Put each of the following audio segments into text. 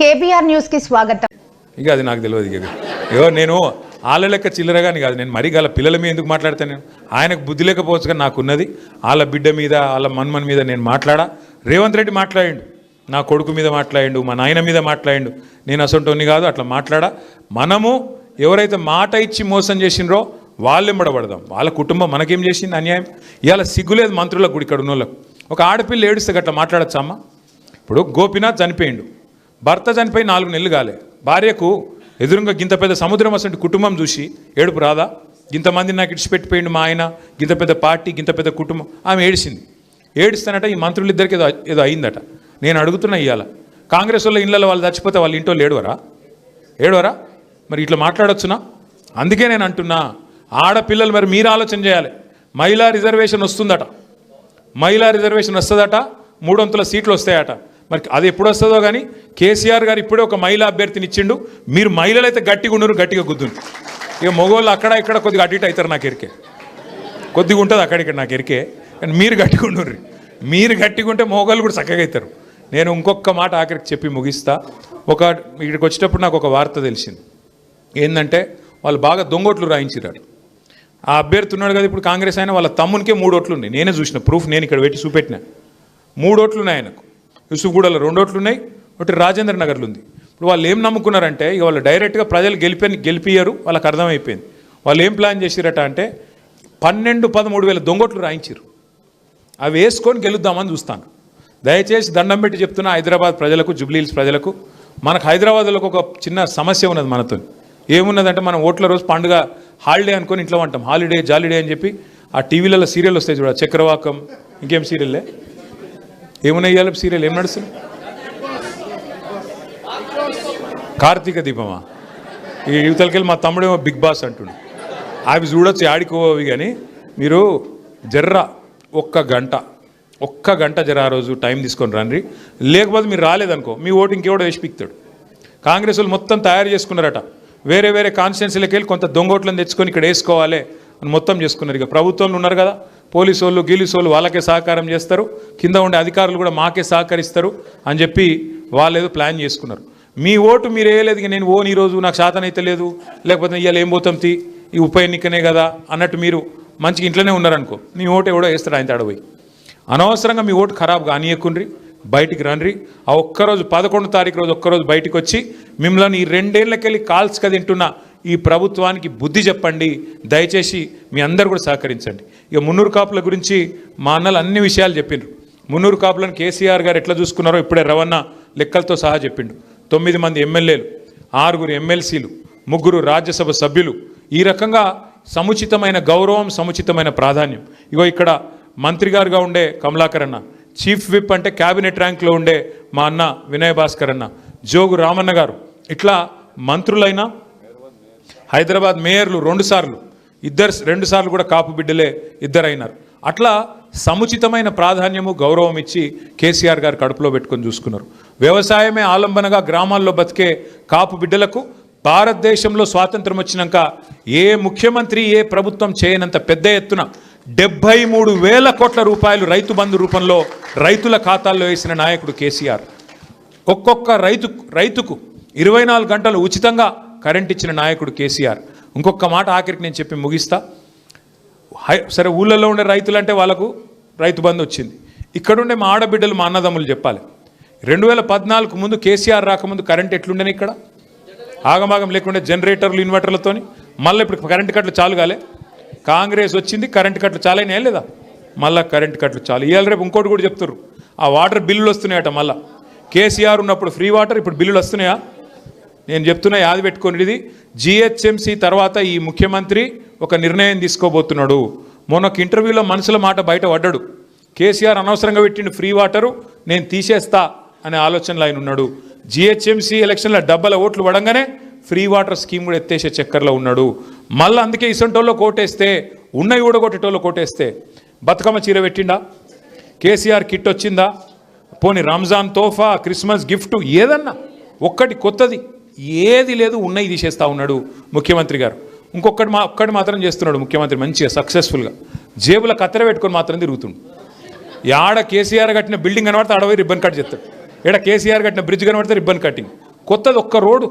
KBR న్యూస్కి స్వాగతం. ఇక అది నాకు తెలియదు ఇక. నేను వాళ్ళ లెక్క చిల్లరగాని కాదు. నేను మరీ గల పిల్లల మీద ఎందుకు మాట్లాడతాను నేను? ఆయనకు బుద్ధి లేకపోవచ్చు కానీ నాకు ఉన్నది వాళ్ళ బిడ్డ మీద వాళ్ళ మన్మన్ మీద నేను మాట్లాడా? రేవంత్ రెడ్డి మాట్లాడిండు. నా కొడుకు మీద మాట్లాడిండు మా నాయన మీద మాట్లాడిండు. నేను అసొంటోని కాదు అట్లా మాట్లాడా? మనము ఎవరైతే మాట ఇచ్చి మోసం చేసిండ్రో వాళ్ళు ఎంబడబడదాం. వాళ్ళ కుటుంబం మనకేం చేసింది అన్యాయం? ఇవాళ సిగ్గులేదు మంత్రులకు కూడా ఇక్కడ ఉన్న వాళ్ళకు ఒక ఆడపిల్ల ఏడుస్తే గట్లా మాట్లాడచ్చా అమ్మ? ఇప్పుడు గోపినాథ్ చనిపోయిండు. భర్త చనిపోయి నాలుగు నెలలు కాలే. భార్యకు ఎదురుగా గింత పెద్ద సముద్రం అసంటి కుటుంబం చూసి ఏడుపు రాదా? ఇంతమంది నాకు ఇడిచిపెట్టిపోయిండు మా ఆయన. గింత పెద్ద పార్టీ గింత పెద్ద కుటుంబం. ఆమె ఏడిసింది. ఏడిస్తానట ఈ మంత్రులు ఇద్దరికి ఏదో ఏదో అయిందట. నేను అడుగుతున్నా ఇవాళ కాంగ్రెస్ వాళ్ళ ఇళ్ళలో వాళ్ళు చచ్చిపోతే వాళ్ళ ఇంట్లో ఏడువరా ఏడవరా? మరి ఇట్లా మాట్లాడొచ్చునా? అందుకే నేను అంటున్నా ఆడపిల్లలు మరి మీరు ఆలోచన చేయాలి. మహిళా రిజర్వేషన్ వస్తుందట. మహిళా రిజర్వేషన్ వస్తుందట మూడొంతుల సీట్లు వస్తాయట. మరి అది ఎప్పుడు వస్తుందో కానీ కేసీఆర్ గారు ఇప్పుడే ఒక మహిళా అభ్యర్థిని ఇచ్చిండు. మీరు మహిళలు అయితే గట్టిగా ఉండరు గట్టిగా గుద్దును ఇక మగవాళ్ళు అక్కడ ఇక్కడ కొద్దిగా అటు ఇటు అవుతారు నాకు ఎరికే. కొద్దిగా ఉంటుంది అక్కడిక్కడ నాకు ఎరికే. కానీ మీరు గట్టిగా ఉండరు మీరు గట్టిగా ఉంటే మగవాళ్ళు కూడా చక్కగా అవుతారు. నేను ఇంకొక మాట ఆఖరికి చెప్పి ముగిస్తా. ఒక ఇక్కడికి వచ్చేటప్పుడు నాకు ఒక వార్త తెలిసింది. ఏంటంటే వాళ్ళు బాగా దొంగోట్లు రాయించారు ఆ అభ్యర్థి ఉన్నాడు కదా ఇప్పుడు కాంగ్రెస్ అయినా వాళ్ళ తమ్మునికే మూడు ఓట్లు ఉన్నాయి నేనే చూసిన ప్రూఫ్ నేను ఇక్కడ పెట్టి చూపెట్టిన. మూడు ఓట్లు ఉన్నాయి ఆయనకు. యూసుఫ్గూడలో రెండు ఉన్నాయి ఒకటి రాజేంద్ర నగర్లు ఉంది ఇప్పుడు వాళ్ళు ఏం నమ్ముకున్నారంటే ఇక వాళ్ళు డైరెక్ట్గా ప్రజలు గెలిపి గెలిపియ్యరు వాళ్ళకి అర్థమైపోయింది. వాళ్ళు ఏం ప్లాన్ చేసిరట అంటే పన్నెండు పదమూడు వేల దొంగోట్లు రాయించారు అవి వేసుకొని గెలుద్దామని చూస్తాను. దయచేసి దండం పెట్టి చెప్తున్న హైదరాబాద్ ప్రజలకు జుబ్లీహిల్స్ ప్రజలకు. మనకు హైదరాబాద్లో ఒక చిన్న సమస్య ఉన్నది మనతో ఏమున్నదంటే మనం ఓట్ల రోజు పండుగ హాలిడే అనుకొని ఇంట్లో ఉంటాం. హాలిడే జాలిడే అని చెప్పి ఆ టీవీలలో సీరియల్ వస్తాయి చూడ చక్రవాకం ఇంకేం సీరియల్లే? ఏమున్నాయి ఇవాళ సీరియల్? ఏం నడుస్తుంది? కార్తీక దీపమా? ఈ యువతలకెళ్ళి మా తమ్ముడేమో బిగ్ బాస్ అంటుండు. అవి చూడొచ్చు ఆడికోవి కానీ మీరు జర్ర ఒక్క గంట ఒక్క గంట జర ఆ రోజు టైం తీసుకొని రండి. లేకపోతే మీరు రాలేదనుకో మీ ఓటు ఇంకెవడో వేసి పిక్తాడు. కాంగ్రెస్ వాళ్ళు మొత్తం తయారు చేసుకున్నారట. వేరే వేరే కాన్స్టిట్యున్సీలకు వెళ్ళి కొంత దొంగోట్లను తెచ్చుకొని ఇక్కడ వేసుకోవాలి అని మొత్తం చేసుకున్నారు. ఇక ప్రభుత్వంలో ఉన్నారు కదా పోలీసు వాళ్ళు గీలీసు వాళ్ళు వాళ్ళకే సహకారం చేస్తారు. కింద ఉండే అధికారులు కూడా మాకే సహకరిస్తారు అని చెప్పి వాళ్ళు ఏదో ప్లాన్ చేసుకున్నారు. మీ ఓటు మీరు వేయలేదు ఇక నేను ఓన్ ఈరోజు నాకు శాతం అయితే లేదు. లేకపోతే ఇవాళ ఏం పోతాం తీ? ఈ ఉప ఎన్నికనే కదా అన్నట్టు మీరు మంచిగా ఇంట్లోనే ఉన్నారనుకో నీ ఓటు ఎవడో వేస్తాడు ఆయన తడబోయి. అనవసరంగా మీ ఓటు ఖరాబ్ కానియకుండ్రి బయటికి రండి ఆ ఒక్కరోజు పదకొండు తారీఖు రోజు ఒక్కరోజు బయటికి వచ్చి మిమ్మల్ని ఈ రెండేళ్ళకెళ్ళి కాల్స్క తింటున్న ఈ ప్రభుత్వానికి బుద్ధి చెప్పండి. దయచేసి మీ అందరు కూడా సహకరించండి. ఇక మున్నూరు కాపుల గురించి మా అన్నలు అన్ని విషయాలు చెప్పిండ్రు. మున్నూరు కాపులను కేసీఆర్ గారు ఎట్లా చూసుకున్నారో ఇప్పుడే రవణ లెక్కలతో సహా చెప్పిండు. తొమ్మిది మంది ఎమ్మెల్యేలు ఆరుగురు ఎమ్మెల్సీలు ముగ్గురు రాజ్యసభ సభ్యులు. ఈ రకంగా సముచితమైన గౌరవం సముచితమైన ప్రాధాన్యం. ఇగో ఇక్కడ మంత్రి గారుగా ఉండే కమలాకర్ అన్న చీఫ్ విప్ అంటే క్యాబినెట్ ర్యాంక్లో ఉండే మా అన్న వినయ్ భాస్కర్ అన్న జోగు రామన్న గారు. ఇట్లా మంత్రులైనా హైదరాబాద్ మేయర్లు రెండుసార్లు ఇద్దరు రెండుసార్లు కూడా కాపు బిడ్డలే ఇద్దరైనారు. అట్లా సముచితమైన ప్రాధాన్యము గౌరవం ఇచ్చి కేసీఆర్ గారు కడుపులో పెట్టుకొని చూసుకున్నారు. వ్యవసాయమే ఆలంబనగా గ్రామాల్లో బతికే కాపు బిడ్డలకు భారతదేశంలో స్వాతంత్రం వచ్చినాక ఏ ముఖ్యమంత్రి ఏ ప్రభుత్వం చేయనంత పెద్ద ఎత్తున డెబ్బై మూడు వేల కోట్ల రూపాయలు రైతు బంధు రూపంలో రైతుల ఖాతాల్లో వేసిన నాయకుడు కేసీఆర్. ఒక్కొక్క రైతు రైతుకు ఇరవై నాలుగు గంటలు ఉచితంగా కరెంట్ ఇచ్చిన నాయకుడు కేసీఆర్. ఇంకొక మాట ఆఖరికి నేను చెప్పి ముగిస్తా. హై సరే ఊళ్ళల్లో ఉండే రైతులు అంటే వాళ్ళకు రైతు బంధు వచ్చింది. ఇక్కడుండే మా ఆడబిడ్డలు మా అన్నదమ్ములు చెప్పాలి. రెండు వేల పద్నాలుగు ముందు కేసీఆర్ రాకముందు కరెంట్ ఎట్లుండేని ఇక్కడ? ఆగమాగం లేకుండా జనరేటర్లు ఇన్వర్టర్లతోని? మళ్ళీ ఇప్పుడు కరెంటు కట్లు చాలు కాలే. కాంగ్రెస్ వచ్చింది కరెంటు కట్లు చాలైనా లేదా? మళ్ళీ కరెంటు కట్లు చాలు. ఇవాళ రేపు ఇంకోటి కూడా చెప్తారు ఆ వాటర్ బిల్లులు వస్తున్నాయట మళ్ళీ. కేసీఆర్ ఉన్నప్పుడు ఫ్రీ వాటర్ ఇప్పుడు బిల్లులు వస్తున్నాయా? నేను చెప్తున్నా యాది పెట్టుకునేది జిహెచ్ఎంసీ తర్వాత ఈ ముఖ్యమంత్రి ఒక నిర్ణయం తీసుకోబోతున్నాడు. మొన్న ఒక ఇంటర్వ్యూలో మనసుల మాట బయట పడ్డాడు. కేసీఆర్ అనవసరంగా పెట్టిండు ఫ్రీ వాటరు నేను తీసేస్తా అనే ఆలోచనలో ఆయన ఉన్నాడు. జిహెచ్ఎంసీ ఎలక్షన్ల డబ్బల ఓట్లు పడంగానే ఫ్రీ వాటర్ స్కీమ్ కూడా ఎత్తేసే చక్కర్లో ఉన్నాడు. మళ్ళీ అందుకే ఇసంటోళ్ళు కోటేస్తే ఉన్నవి కూడా కొట్టేటోళ్ళు కోటేస్తే బతుకమ్మ చీర పెట్టిండా? కేసీఆర్ కిట్ వచ్చిందా? పోని రంజాన్ తోఫా క్రిస్మస్ గిఫ్ట్ ఏదన్నా ఒక్కటి కొత్తది. ఏది లేదు ఉన్నాయి తీసేస్తా ఉన్నాడు ముఖ్యమంత్రి గారు. ఇంకొకటి మా ఒక్కటి మాత్రం చేస్తున్నాడు ముఖ్యమంత్రి మంచిగా సక్సెస్ఫుల్గా జేబుల కత్తెర పెట్టుకొని మాత్రం తిరుగుతుండు. యాడ కేసీఆర్ కట్టిన బిల్డింగ్ కనబడితే అడవి రిబ్బన్ కట్ చేస్తాడు. ఇక్కడ కేసీఆర్ కట్టిన బ్రిడ్జ్ కనబడితే రిబ్బన్ కట్టింగ్ కొత్తది ఒక్క రోడ్డు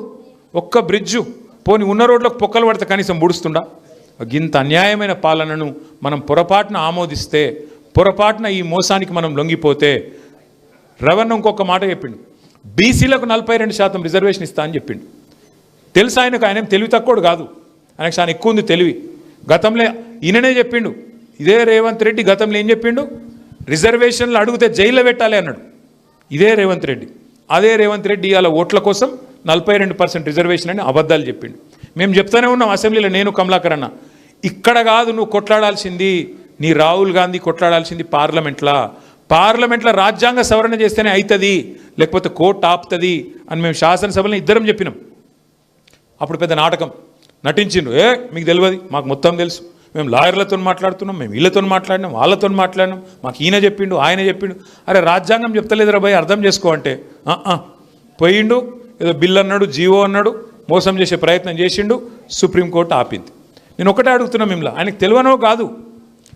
ఒక్క బ్రిడ్జు పోని ఉన్న రోడ్లకు పొక్కలు పడితే కనీసం ముడుస్తుండా? గింత అన్యాయమైన పాలనను మనం పొరపాటున ఆమోదిస్తే పొరపాటున ఈ మోసానికి మనం లొంగిపోతే రవణ ఇంకొక మాట చెప్పిండు. బీసీలకు నలభై రెండు శాతం రిజర్వేషన్ ఇస్తా అని చెప్పిండు. తెలుసు ఆయనకు? ఆయన తెలివి తక్కువడు కాదు. ఆయనకు చాలా ఎక్కువ ఉంది తెలివి. గతంలో ఈయననే చెప్పిండు. ఇదే రేవంత్ రెడ్డి గతంలో ఏం చెప్పిండు? రిజర్వేషన్లు అడిగితే జైల్లో పెట్టాలి అన్నాడు. ఇదే రేవంత్ రెడ్డి. అదే రేవంత్ రెడ్డి ఇవాళ ఓట్ల కోసం నలభై రెండు పర్సెంట్ రిజర్వేషన్ అని అబద్ధాలు చెప్పిండు. మేము చెప్తానే ఉన్నాం అసెంబ్లీలో నేను కమలాకర్ అన్న. ఇక్కడ కాదు నువ్వు కొట్లాడాల్సింది నీ రాహుల్ గాంధీ కొట్లాడాల్సింది పార్లమెంట్లా? పార్లమెంట్లో రాజ్యాంగ సవరణ చేస్తేనే అవుతుంది లేకపోతే కోర్టు ఆపుతుంది అని మేము శాసనసభలో ఇద్దరం చెప్పినాం. అప్పుడు పెద్ద నాటకం. నటించిండు ఏ మీకు తెలియదు మాకు మొత్తం తెలుసు. మేము లాయర్లతో మాట్లాడుతున్నాం మేము వీళ్ళతో మాట్లాడినాం వాళ్ళతో మాట్లాడినాం. మాకు ఈయన చెప్పిండు ఆయన చెప్పిండు. అరే రాజ్యాంగం చెప్తలేదురా భయ్ అర్థం చేసుకో అంటే. పోయిండు ఏదో బిల్ అన్నాడు జీవో అన్నాడు మోసం చేసే ప్రయత్నం చేసిండు సుప్రీంకోర్టు ఆపింది. నేను ఒకటే అడుగుతున్నా మిమ్మల్ని. ఆయనకు తెలియనో కాదు.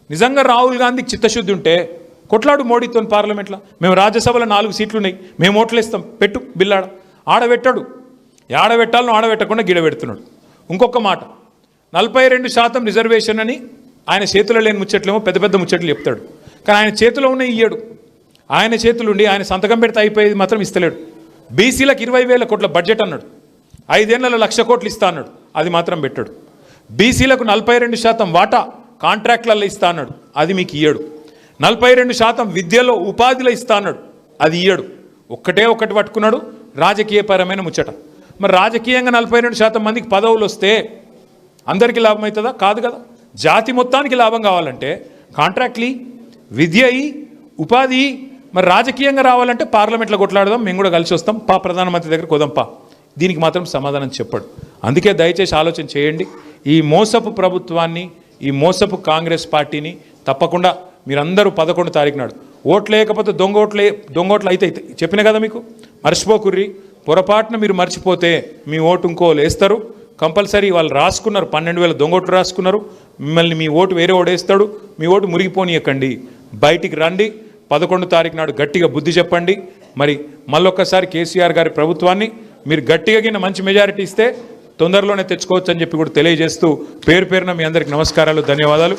నిజంగా రాహుల్ గాంధీకి చిత్తశుద్ధి ఉంటే కొట్లాడు మోడీతో పార్లమెంట్లో. మేము రాజ్యసభలో నాలుగు సీట్లు ఉన్నాయి మేము ఓట్లు ఇస్తాం పెట్టు బిల్లాడ. ఆడబెట్టాడు. ఆడబెట్టాలను ఆడబెట్టకుండా గిడబెడుతున్నాడు ఇంకొక మాట. నలభై రెండు శాతం రిజర్వేషన్ అని ఆయన చేతిలో లేని ముచ్చట్లేమో పెద్ద పెద్ద ముచ్చట్లు చెప్తాడు. కానీ ఆయన చేతిలో ఉన్న ఇయ్యడు. ఆయన చేతులు ఉండి ఆయన సంతకం పెడితే అయిపోయేది మాత్రం ఇస్తలేడు. బీసీలకు ఇరవై వేల కోట్ల బడ్జెట్ అన్నాడు. ఐదేళ్ళలో లక్ష కోట్లు ఇస్తా అన్నాడు. అది మాత్రం పెట్టాడు. బీసీలకు నలభై రెండు శాతం వాటా కాంట్రాక్ట్లలో ఇస్తా అన్నాడు. అది మీకు ఇయ్యడు. నలభై రెండు శాతం విద్యలో ఉపాధిలో ఇస్తా అన్నాడు అది ఇయ్యడు. ఒక్కటే ఒక్కటి పట్టుకున్నాడు. రాజకీయపరమైన ముచ్చట. మరి రాజకీయంగా నలభై రెండు శాతం మందికి పదవులు వస్తే అందరికీ లాభం అవుతుందా? కాదు కదా. జాతి మొత్తానికి లాభం కావాలంటే కాంట్రాక్ట్లీ విద్య ఉపాధి మరి రాజకీయంగా రావాలంటే పార్లమెంట్లో కొట్లాడదాం. మేము కూడా కలిసి వస్తాం. పా ప్రధానమంత్రి దగ్గర కొదాం పా. దీనికి మాత్రం సమాధానం చెప్పాడు. అందుకే దయచేసి ఆలోచన చేయండి. ఈ మోసపు ప్రభుత్వాన్ని ఈ మోసపు కాంగ్రెస్ పార్టీని తప్పకుండా మీరందరూ పదకొండు తారీఖు నాడు. ఓట్లు లేకపోతే దొంగ ఓట్లే దొంగ ఓట్లు అయితే చెప్పిన కదా మీకు? మర్చిపోకుర్రి పొరపాటున మీరు మర్చిపోతే మీ ఓటు ఇంకో వేస్తారు. కంపల్సరీ వాళ్ళు రాసుకున్నారు. పన్నెండు వేల దొంగోట్లు రాసుకున్నారు. మిమ్మల్ని మీ ఓటు వేరే ఓడేస్తాడు మీ ఓటు మురిగిపోనీయకండి. బయటికి రండి. పదకొండు తారీఖు నాడు గట్టిగా బుద్ధి చెప్పండి. మరి మళ్ళొక్కసారి కేసీఆర్ గారి ప్రభుత్వాన్ని మీరు గట్టిగా గిన్న మంచి మెజారిటీ ఇస్తే తొందరలోనే తెచ్చుకోవచ్చు అని చెప్పి కూడా తెలియజేస్తూ పేరు పేరున మీ అందరికి నమస్కారాలు ధన్యవాదాలు.